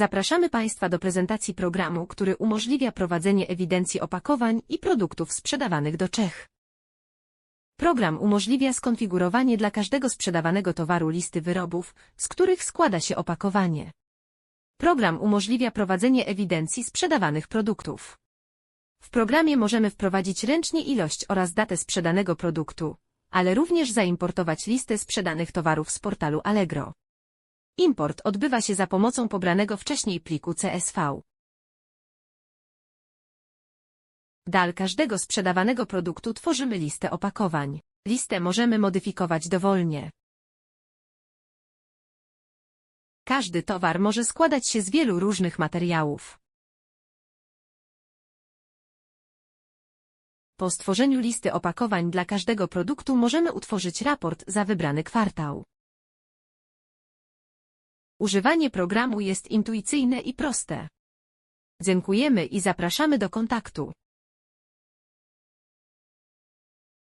Zapraszamy Państwa do prezentacji programu, który umożliwia prowadzenie ewidencji opakowań i produktów sprzedawanych do Czech. Program umożliwia skonfigurowanie dla każdego sprzedawanego towaru listy wyrobów, z których składa się opakowanie. Program umożliwia prowadzenie ewidencji sprzedawanych produktów. W programie możemy wprowadzić ręcznie ilość oraz datę sprzedanego produktu, ale również zaimportować listę sprzedanych towarów z portalu Allegro. Import odbywa się za pomocą pobranego wcześniej pliku CSV. Dal każdego sprzedawanego produktu tworzymy listę opakowań. Listę możemy modyfikować dowolnie. Każdy towar może składać się z wielu różnych materiałów. Po stworzeniu listy opakowań dla każdego produktu możemy utworzyć raport za wybrany kwartał. Używanie programu jest intuicyjne i proste. Dziękujemy i zapraszamy do kontaktu.